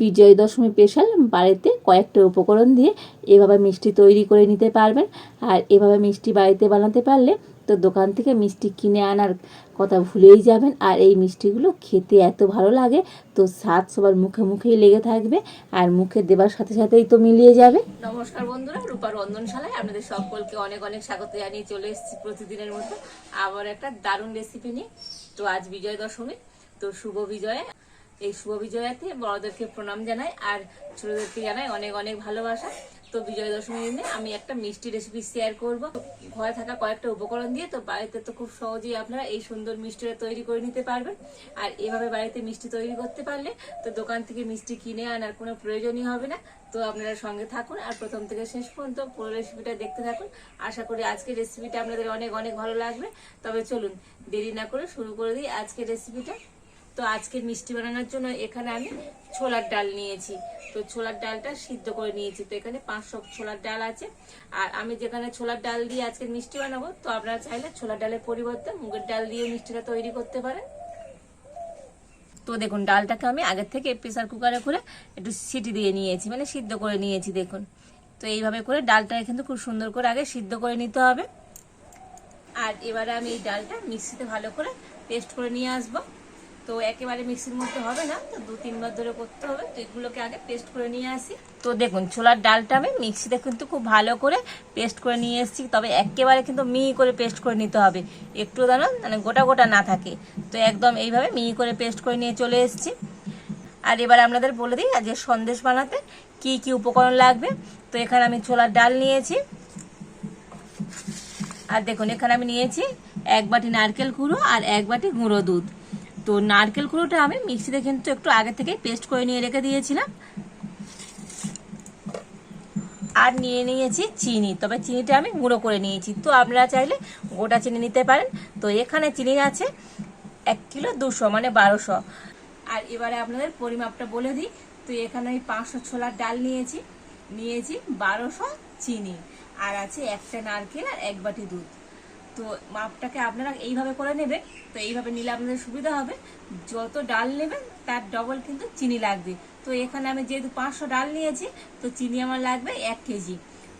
বিজয় Dashami special বাড়িতে কয়েকটা উপকরণ দিয়ে এভাবে মিষ্টি তৈরি করে নিতে পারবেন। আর এভাবে মিষ্টি বাড়িতে বানাতে পারলে তো দোকান থেকে মিষ্টি কিনে আনার কথা ভুলেই যাবেন। আর এই মিষ্টিগুলো খেতে এত ভালো লাগে, তো স্বাদ সবার মুখে মুখেই লেগে থাকবে আর মুখে দেবার সাথে সাথেই তো মিলিয়ে যাবে। নমস্কার বন্ধুরা রূপার রন্ধনশালায় আপনাদের সকলকে অনেক অনেক স্বাগত জানিয়ে চলে এসেছি প্রতিদিনের মতো আবার একটা দারুণ রেসিপি নিয়ে। তো আজ বিজয় দশমী, তো শুভ বিজয়ে এই শুভ বিজয়াতে বড়দেরকে প্রণাম জানাই আর ছোটদেরকে জানাই অনেক অনেক ভালোবাসা। তো বিজয় দশমীর দিনে আমি একটা মিষ্টি রেসিপি শেয়ার করব। ঘরে থাকা কয়েকটা উপকরণ দিয়ে তো বাড়িতে তো খুব সহজেই আপনারা এই সুন্দর মিষ্টিটা তৈরি করে নিতে পারবেন। আর এভাবে বাড়িতে মিষ্টি তৈরি করতে পারলে তো দোকান থেকে মিষ্টি কিনে আনার কোনো প্রয়োজনই হবে না। তো আপনারা সঙ্গে থাকুন আর প্রথম থেকে শেষ পর্যন্ত পুরো রেসিপিটা দেখতে থাকুন। আশা করি আজকের রেসিপিটা আপনাদের অনেক অনেক ভালো লাগবে। তবে চলুন দেরি না করে শুরু করে দিই আজকের রেসিপিটা তো আজকের মিষ্টি বানানোর জন্য এখানে আমি ছোলার ডাল নিয়েছি। তো ছোলার ডালটা সিদ্ধ করে নিয়েছি। তো এখানে পাঁচশো ছোলার ডাল আছে। আর আমি যেখানে ছোলার ডাল দিয়ে আজকে মিষ্টি বানাবো, তো আপনারা চাইলে ছোলার ডালের পরিবর্তে মুগের ডাল দিয়ে মিষ্টিটা তৈরি করতে পারেন। তো দেখুন, ডালটাকে আমি আগের থেকে প্রেসার কুকারে করে একটু সিটি দিয়ে নিয়েছি মানে সিদ্ধ করে নিয়েছি, দেখুন। তো এইভাবে করে ডালটা কিন্তু খুব সুন্দর করে আগে সিদ্ধ করে নিতে হবে। আর এবারে আমি এই ডালটা মিক্সিতে ভালো করে পেস্ট করে নিয়ে আসব। তো একেবারে মিক্সির মধ্যে হবে না, তো দু তিনবার ধরে করতে হবে। তো এগুলোকে আগে পেস্ট করে নিয়ে আসি। তো দেখুন, ছোলার ডালটা আমি মিক্সিতে কিন্তু খুব ভালো করে পেস্ট করে নিয়ে এসেছি। তবে একেবারে কিন্তু মিহি করে পেস্ট করে নিতে হবে। একটু যেন মানে গোটা গোটা না থাকে। তো একদম এইভাবে মিহি করে পেস্ট করে নিয়ে চলে এসেছি। আর এবার আপনাদের বলে দিই, আজকে সন্দেশ বানাতে কি কি উপকরণ লাগবে। তো এখানে আমি ছোলার ডাল নিয়েছি। আর দেখুন, এখানে আমি নিয়েছি এক বাটি নারকেল কুড়ো আর এক বাটি গুঁড়ো দুধ। তো নারকেল কুড়োটা আমি মিক্সিতে কিন্তু একটু আগে থেকে পেস্ট করে নিয়ে রেখে দিয়েছিলাম। আর নিয়ে নিয়েছি চিনি, তবে চিনিটা আমি গুঁড়ো করে নিয়েছি। তো আপনারা চাইলে গোটা চিনি নিতে পারেন। তো এখানে চিনি আছে এক কিলো দুশো মানে বারোশো। আর এবারে আপনাদের পরিমাপটা বলে দিই। তো এখানে আমি পাঁচশো ছোলার ডাল নিয়েছি নিয়েছি বারোশো চিনি। আর আছে একটা নারকেল আর এক বাটি দুধ। তো মাপটাকে আপনারা এইভাবে করে নেবে, তো এইভাবে নিলে আপনাদের সুবিধা হবে। যত ডাল নেবেন, তার ডবল কিন্তু চিনি লাগবে। তো এখানে আমি যেহেতু পাঁচশো ডাল নিয়েছি, তো চিনি আমার লাগবে এক কেজি।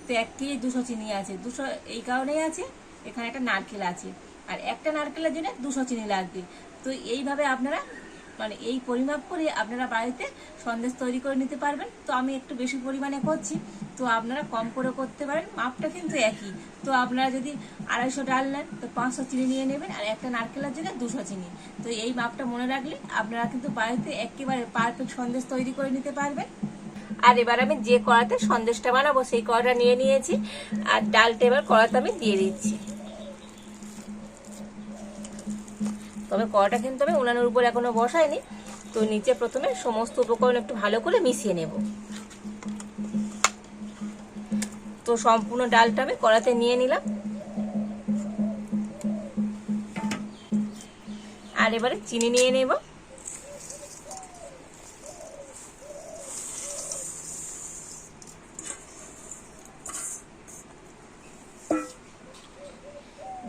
তো এক কেজি দুশো চিনি আছে। দুশো এই কারণেই আছে, এখানে একটা নারকেল আছে। আর একটা নারকেলের জন্য দুশো চিনি লাগবে। তো এইভাবে আপনারা মানে এই পরিমাপ করে আপনারা বাড়িতে সন্দেশ তৈরি করে নিতে পারবেন। তো আমি একটু বেশি পরিমাণে করছি। তো আপনারা কম করে করতে পারেন। মাপটা কিন্তু একই। তো আপনারা যদি আড়াইশো ডাল নেন, তো পাঁচশো চিনি নিয়ে নেবেন আর একটা নারকেলের জন্য দুশো চিনি। তো এই মাপটা মনে রাখলে আপনারা কিন্তু বাড়িতে একেবারে পারফেক্ট সন্দেশ তৈরি করে নিতে পারবেন। আর এবার আমি যে কড়াতে সন্দেশটা বানাবো, সেই কড়াটা নিয়ে নিয়েছি। আর ডালটা এবার কড়াতে আমি দিয়ে দিচ্ছি। তবে কড়াটা কিন্তু আমি উনানের উপর এখনও বসাইনি। তো নিচে প্রথমে সমস্ত উপকরণ একটু ভালো করে মিশিয়ে নেব। তো সম্পূর্ণ ডালটা আমি কড়াতে নিয়ে নিলাম। আর এবারে চিনি নিয়ে নেব।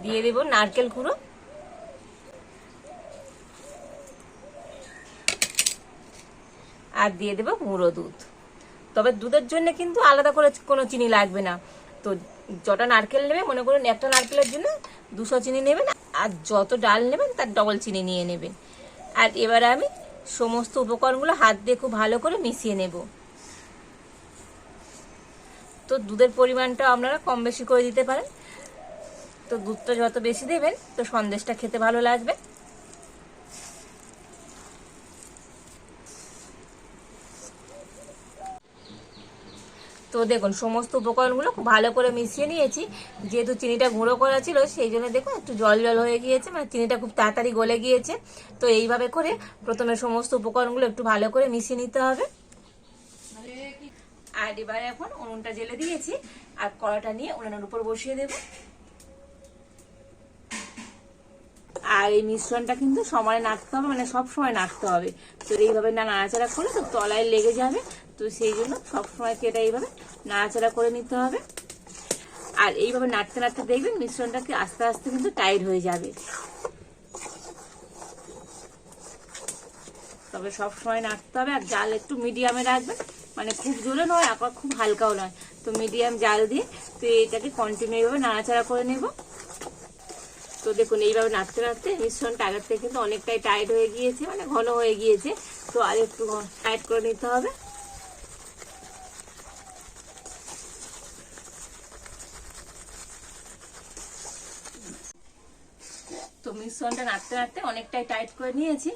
দিয়ে দেব নারকেল কুড়ো আর দিয়ে দেবো গুঁড়ো দুধ। তবে দুধের জন্য কিন্তু আলাদা করে কোনো চিনি লাগবে না। তো যটা নারকেল নেবে, মনে করুন একটা নারকেলের জন্য দুশো চিনি নেবেন, আর যত ডাল নেবেন তার ডবল চিনি নিয়ে নেবেন। আর এবারে আমি সমস্ত উপকরণগুলো হাত দিয়ে খুব ভালো করে মিশিয়ে নেব। তো দুধের পরিমাণটা আপনারা কম বেশি করে দিতে পারেন। তো দুধটা যত বেশি দেবেন, তো সন্দেশটা খেতে ভালো লাগবে। তো দেখুন, সমস্ত উপকরণগুলো খুব ভালো করে মিশিয়ে নিয়েছি। যেহেতু চিনিটা গুঁড়ো করা ছিল, সেই জন্য দেখুন, একটু জল জল হয়ে গিয়েছে মানে চিনিটা খুব তাড়াতাড়ি গলে গিয়েছে। তো এইভাবে করে প্রথমে সমস্ত উপকরণগুলো একটু ভালো করে মিশিয়ে নিতে হবে। আর এবারে এখন উনুনটা জেলে দিয়েছি, আর কড়াটা নিয়ে উনুনের উপর বসিয়ে দেব। আর এই মিশ্রণটা কিন্তু সময় নাড়তে হবে মানে সব সময় নাড়তে হবে। তো এইভাবে না নাড়াচাড়া করলে তো তলায় লেগে যাবে তো সেই জন্য সবসময় এটা এইভাবে নাড়াচাড়া করে নিতে হবে। আর এইভাবে নাড়তে নাড়তে দেখবেন মিশ্রণটাকে আস্তে আস্তে কিন্তু টাইট হয়ে যাবে। তবে সব সময় নাড়তে হবে আর জাল একটু মিডিয়ামে রাখবেন। মানে খুব জোরে নয়, আবার খুব হালকাও নয়। তো মিডিয়াম জাল দিয়ে তো এটাকে কন্টিনিউ এইভাবে নাড়াচাড়া করে নেব। তো দেখুন এইভাবে নাড়তে নাড়তে মিশ্রণটা আগের থেকে কিন্তু অনেকটাই টাইট হয়ে গিয়েছে মানে ঘন হয়ে গিয়েছে। তো আর একটু টাইট করে নিতে হবে তো মিশ্রণটা নাড়তে নাড়তে অনেকটাই টাইট করে নিয়েছি।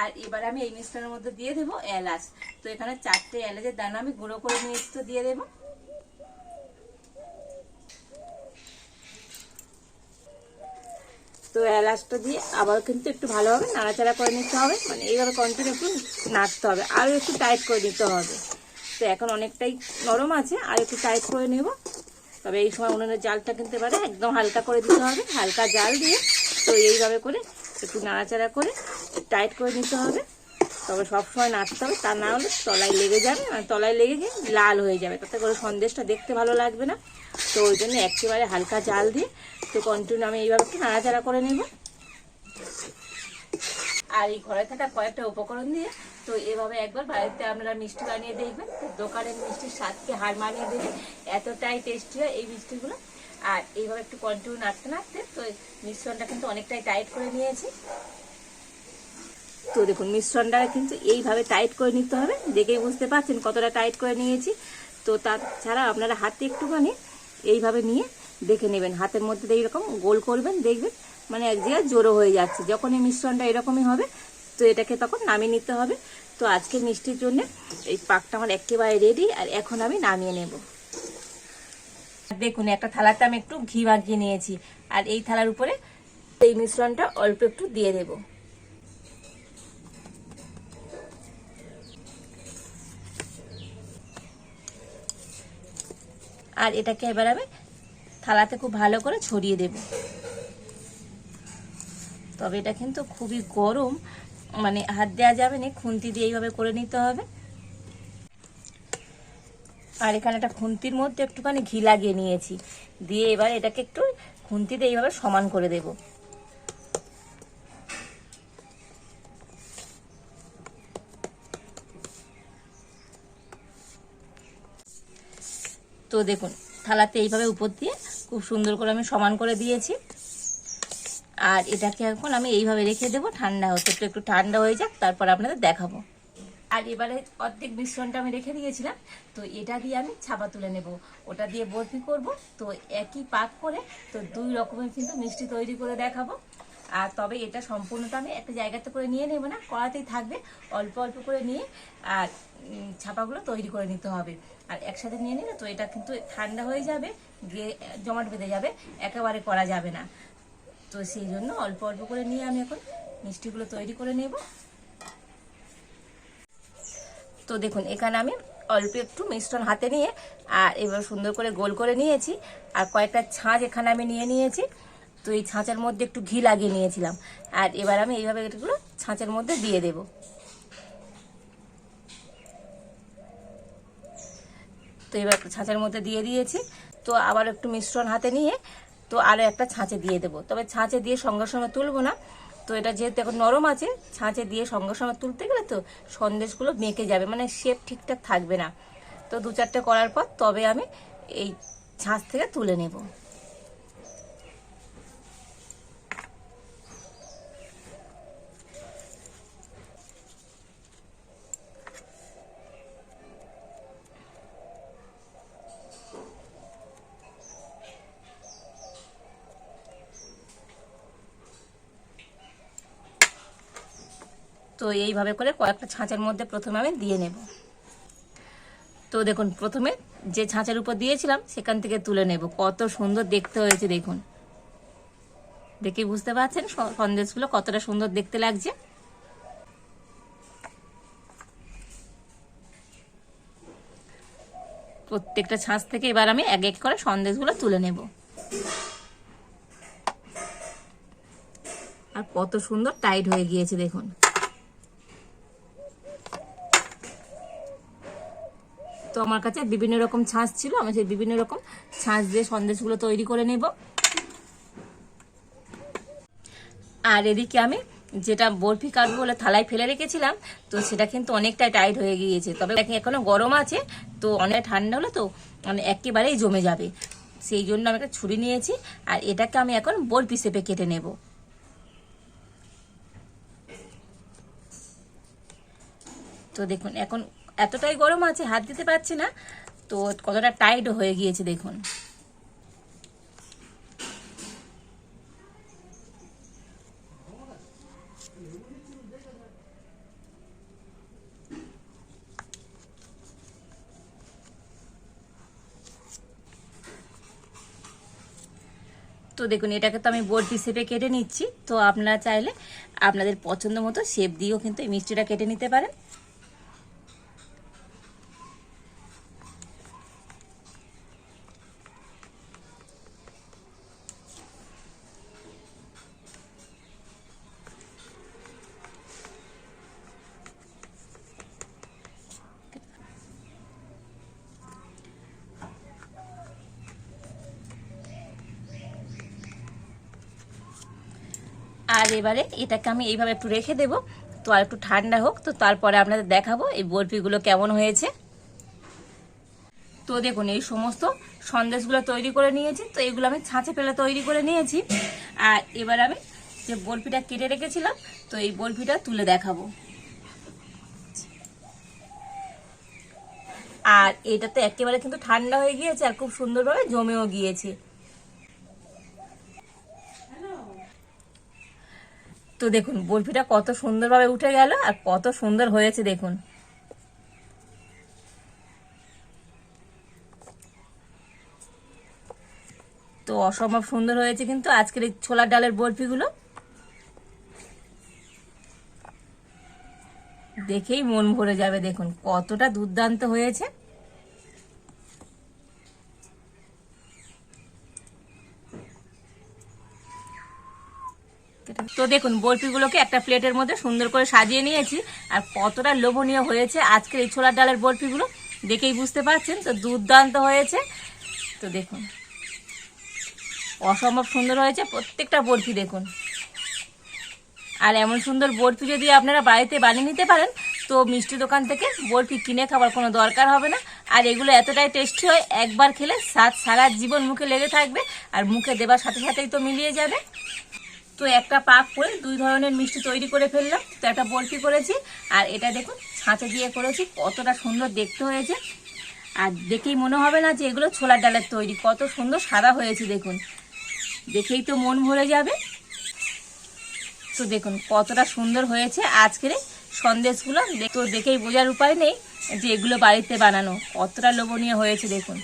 আর এবার আমি এই মিশ্রণের মধ্যে দিয়ে দেবো এলাচ। তো এখানে চারটে এলাচের দানা আমি গুঁড়ো করে নিয়েছি, তো দিয়ে দেবো। তো এলাচটা দিয়ে আবার কিন্তু একটু ভালোভাবে নাড়াচাড়া করে নিতে হবে। মানে এইভাবে কন্টিনিউ একটু নাড়তে হবে। আরও একটু টাইট করে নিতে হবে। তো এখন অনেকটাই নরম আছে আর একটু টাইট করে নেব। তবে এই সময় উনুনের জালটা কিনতে পারে একদম হালকা করে দিতে হবে। হালকা জাল দিয়ে তো এইভাবে করে একটু নাড়াচাড়া করে টাইট করে নিতে হবে। তবে সবসময় নাড়তে হবে, তা না হলে তলায় লেগে যাবে মানে তলায় লেগে গিয়ে লাল হয়ে যাবে। তাতে করে সন্দেশটা দেখতে ভালো লাগবে না। তো ওই জন্য একেবারে হালকা জাল দিয়ে তো কন্টিনিউ আমি এইভাবে একটু নাড়াচাড়া করে নেব। আর এই ঘরে থাকা কয়েকটা উপকরণ দিয়ে তো এভাবে একবার বাড়িতে আপনারা মিষ্টি বানিয়ে দেখবেন। তো দোকানের মিষ্টির স্বাদকে হার মানিয়ে দেবে এতটাই টেস্টি হয় এই মিষ্টিগুলো। আর এইভাবে একটু কন্টিনিউ নাড়তে নাড়তে তো মিশ্রণটা কিন্তু অনেকটাই টাইট করে নিয়েছি। তো দেখুন, মিশ্রণটা কিন্তু এইভাবে টাইট করে নিতে হবে। দেখেই বুঝতে পারছেন কতটা টাইট করে নিয়েছি। তো তাছাড়া আপনারা হাতে একটুখানি এইভাবে নিয়ে দেখে নেবেন। হাতের মধ্যে এইরকম গোল করবেন, দেখবেন মানে এক জায়গায় জোরো হয়ে যাচ্ছে। যখন এই মিশ্রণটা এরকমই হবে, তো এটাকে তখন নামিয়ে নিতে হবে। তো আজকে মিষ্টির জন্য এই পাকটা আমার একেবারে রেডি আর এখন আমি নামিয়ে নেব। দেখুন একটা থালাতে আমি একটু ঘি মাখিয়ে নিয়েছি। আর এই থালার উপরে এই মিশ্রণটা অল্প একটু দিয়ে দেবো। আর এটাকে এবার আমি থালাতে খুব ভালো করে ছড়িয়ে দেব। তবে এটা কিন্তু খুবই গরম মানে হাত দেওয়া যাবে না, খুন্তি দিয়ে এইভাবে করে নিতে হবে। আর এখানে একটা খুন্তির মধ্যে একটুখানি ঘি লাগিয়ে নিয়েছি। দিয়ে এবার এটাকে একটু খুন্তিতে এইভাবে সমান করে দেব। তো দেখুন, থালাতে এইভাবে উপর দিয়ে খুব সুন্দর করে আমি সমান করে দিয়েছি। আর এটাকে এখন আমি এইভাবে রেখে দেবো, ঠান্ডা একটু একটু ঠান্ডা হয়ে যাক, তারপর আপনাদের দেখাবো। আর এবারে অর্ধেক মিশ্রণটা আমি রেখে দিয়েছিলাম, তো এটা দিয়ে আমি ছাপা তুলে নেব। ওটা দিয়ে বরফি করব, তো একই পাক করে, তো দুই রকমের কিন্তু মিষ্টি তৈরি করে দেখাবো। আর তবে এটা সম্পূর্ণটা আমি একটা জায়গাতে করে নিয়ে নেব না, কড়াতেই থাকবে, অল্প অল্প করে নিয়ে, আর ছাপাগুলো তৈরি করে নিতে হবে। আর একসাথে নিয়ে নিলে তো এটা কিন্তু ঠান্ডা হয়ে যাবে, গিয়ে জমাট বেঁধে যাবে, একেবারে করা যাবে না। তো সেই জন্য অল্প অল্প করে নিয়ে আমি এখন মিষ্টিগুলো তৈরি করে নেব। তো দেখুন, এখানে আমি অল্প একটু মিশ্রণ হাতে নিয়ে আর এবার সুন্দর করে গোল করে নিয়েছি। আর কয়েকটা ছাঁচ এখানে আমি নিয়ে নিয়েছি। তো এই ছাঁচের মধ্যে একটু ঘি লাগিয়ে নিয়েছিলাম। আর এবার আমি এইভাবে এগুলো ছাঁচের মধ্যে দিয়ে দেব। তো এবার ছাঁচের মধ্যে দিয়ে দিয়েছি। তো আবার একটু মিশ্রণ হাতে নিয়ে তো আরও একটা ছাঁচে দিয়ে দেবো। তবে ছাঁচে দিয়ে সঙ্গে সঙ্গে তুলবো না। তো এটা যেহেতু এখন নরম আছে, ছাঁচে দিয়ে সঙ্গে সঙ্গে তুলতে গেলে তো সন্দেশগুলো মেকে যাবে মানে শেপ ঠিকঠাক থাকবে না। তো দু চারটে করার পর তবে আমি এই ছাঁচ থেকে তুলে নেব। এইভাবে করে কয়েকটা ছাঁচের মধ্যে প্রথমে আমি দিয়ে নেব। তো দেখুন, প্রথমে যে ছাঁচের উপর দিয়েছিলাম, সেখান থেকে তুলে নেব। কত সুন্দর দেখতে হয়েছে, দেখুন। দেখে বুঝতে পারছেন সন্দেশগুলো কতটা সুন্দর দেখতে লাগছে? প্রত্যেকটা ছাঁচ থেকে এবার আমি এক এক করে সন্দেশগুলো তুলে নেব। আর কত সুন্দর টাইট হয়ে গিয়েছে, দেখুন। তো আমার কাছে বিভিন্ন রকম ছাঁচ ছিল, আমি সেই বিভিন্ন রকম ছাঁচ দিয়ে সন্দেশগুলো তৈরি করে নেব। আর এদিকে আমি যেটা বরফি কাটবো বলে থালায় ফেলে রেখেছিলাম, তো সেটা কিন্তু অনেকটাই টাইট হয়ে গিয়েছে। তবে দেখি এখনও গরম আছে, তো অনেক ঠান্ডা হলে তো মানে একেবারেই জমে যাবে। সেই জন্য আমি একটা ছুরি নিয়েছি, আর এটাকে আমি এখন বরফি শেপে কেটে নেব। তো দেখুন, এখন এতটাই গরম আছে, হাত দিতে পারছি না। তো কতটা টাইট হয়ে গিয়েছে, দেখুন। তো দেখুন, এটাকে তো আমি বরফি শেপে কেটে নিচ্ছি। তো আপনারা চাইলে আপনাদের পছন্দ মতো শেপ দিয়েও কিন্তু এই মিষ্টিটা কেটে নিতে পারেন। আর এবারে এটাকে আমি এইভাবে একটু রেখে দেব। তো আর একটু ঠান্ডা হোক, তো তারপরে আপনাদের দেখাবো এই বরফিগুলো কেমন হয়েছে। তো দেখুন, এই সমস্ত সন্দেশগুলো তৈরি করে নিয়েছি। তো এগুলো আমি ছাঁচে ফেলে তৈরি করে নিয়েছি। আর এবার আমি যে বরফিটা কেটে রেখেছিলাম, তো এই বরফিটা তুলে দেখাবো। আর এটা তো একেবারে কিন্তু ঠান্ডা হয়ে গিয়েছে আর খুব সুন্দরভাবে জমেও গিয়েছে। তো দেখুন, বরফিটা কত সুন্দরভাবে উঠে গেল আর কত সুন্দর হয়েছে দেখুন। তো অসম্ভব সুন্দর হয়েছে কিন্তু আজকের এই ছোলার ডালের বরফিগুলো। দেখেই মন ভরে যাবে দেখুন, কতটা দুর্দান্ত হয়েছে। তো দেখুন, বরফিগুলোকে একটা প্লেটের মধ্যে সুন্দর করে সাজিয়ে নিয়েছি। আর কতটা লোভনীয় হয়েছে আজকের এই ছোলার ডালের বরফিগুলো, দেখেই বুঝতে পারছেন? তো দুর্দান্ত হয়েছে। তো দেখুন, অসম্ভব সুন্দর হয়েছে প্রত্যেকটা বরফি, দেখুন। আর এমন সুন্দর বরফি যদি আপনারা বাড়িতে বানিয়ে নিতে পারেন, তো মিষ্টি দোকান থেকে বরফি কিনে খাবার কোনো দরকার হবে না। আর এগুলো এতটাই টেস্টি হয়, একবার খেলে স্বাদ সারা জীবন মুখে লেগে থাকবে, আর মুখে দেবার সাথে সাথেই তো মিলিয়ে যাবে। তো একটা পাক করে দুই ধরনের মিষ্টি তৈরি করে ফেললাম। তো একটা বরফি করেছি, আর এটা দেখুন, ছাঁচে দিয়ে করেছি, কতটা সুন্দর দেখতে হয়েছে। আর দেখেই মনে হবে না যে এগুলো ছোলার ডালের তৈরি, কত সুন্দর সাদা হয়েছে দেখুন। দেখেই তো মন ভরে যাবে। তো দেখুন, কতটা সুন্দর হয়েছে আজকের সন্দেশগুলো। তো দেখেই বোঝার উপায় নেই যে এগুলো বাড়িতে বানানো, কতটা লোভনীয় হয়েছে দেখুন।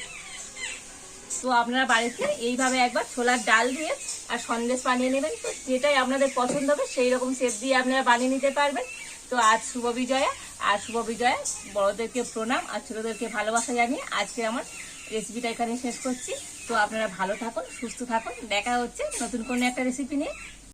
তো আপনারা বাড়িতে এইভাবে একবার ছোলার ডাল দিয়ে আর সন্দেশ বানিয়ে নেবেন। তো যেটাই আপনাদের পছন্দ হবে সেই রকম শেপ দিয়ে আপনারা বানিয়ে নিতে পারবেন। তো আজ শুভ বিজয়া। আর শুভ বিজয়া, বড়দেরকে প্রণাম আর ছোটোদেরকে ভালোবাসা জানিয়ে আজকে আমার রেসিপিটা এখানে শেষ করছি। তো আপনারা ভালো থাকুন, সুস্থ থাকুন। দেখা হচ্ছে নতুন কোনো একটা রেসিপি নিয়ে।